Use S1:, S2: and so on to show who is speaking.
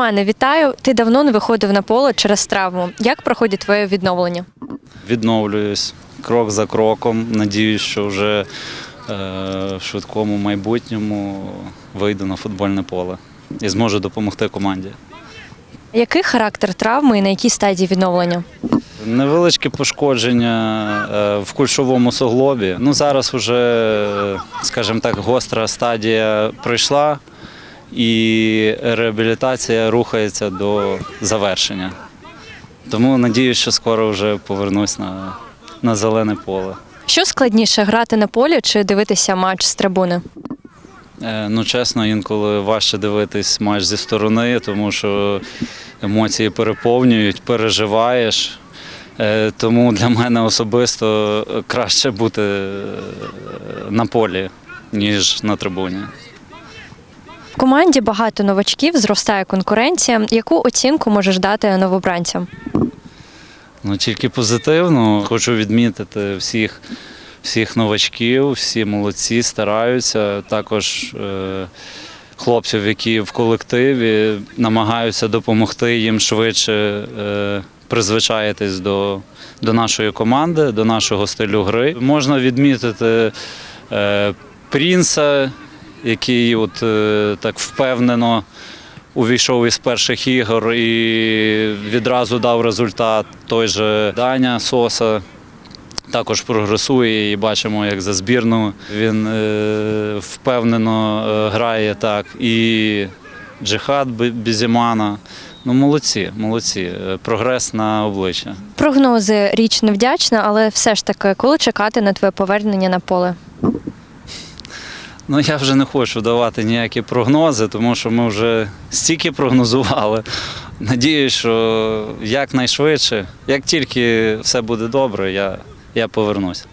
S1: Романе, вітаю. Ти давно не виходив на поле через травму. Як проходить твоє відновлення?
S2: Відновлююсь крок за кроком. Надіюсь, що вже е, в швидкому майбутньому вийду на футбольне поле і зможу допомогти команді.
S1: Який характер травми і на якій стадії відновлення?
S2: Невеличке пошкодження е, в кульшовому суглобі. Ну зараз вже, е, скажімо так, гостра стадія пройшла, і реабілітація рухається до завершення. Тому надіюсь, що скоро вже повернусь на, на зелене поле.
S1: Що складніше грати на полі чи дивитися матч з трибуни?
S2: Е, Ну, чесно, інколи важче дивитись матч зі сторони, тому що емоції переповнюють, переживаєш. Е, Тому для мене особисто краще бути е, на полі, ніж на трибуні.
S1: В команді багато новачків, зростає конкуренція. Яку оцінку можеш дати новобранцям?
S2: Ну, тільки позитивно. Хочу відмітити всіх, всіх новачків, всі молодці, стараються. Також е, хлопців, які в колективі намагаються допомогти їм швидше е, призвичаїтись до, до нашої команди, до нашого стилю гри. Можна відмітити е, Прінса, який от, е, так впевнено увійшов із перших ігор і відразу дав результат. Той же Даня Соса також прогресує і бачимо, як за збірну він е, впевнено е, грає так. І Джихад Бізімана. Ну, молодці, молодці. Прогрес на обличчя.
S1: Прогнози річ невдячна, але все ж таки, коли чекати на твоє повернення на поле?
S2: Ну, я вже не хочу давати ніякі прогнози, тому що ми вже стільки прогнозували. Надіюсь, що якнайшвидше, як тільки все буде добре, я, я повернусь.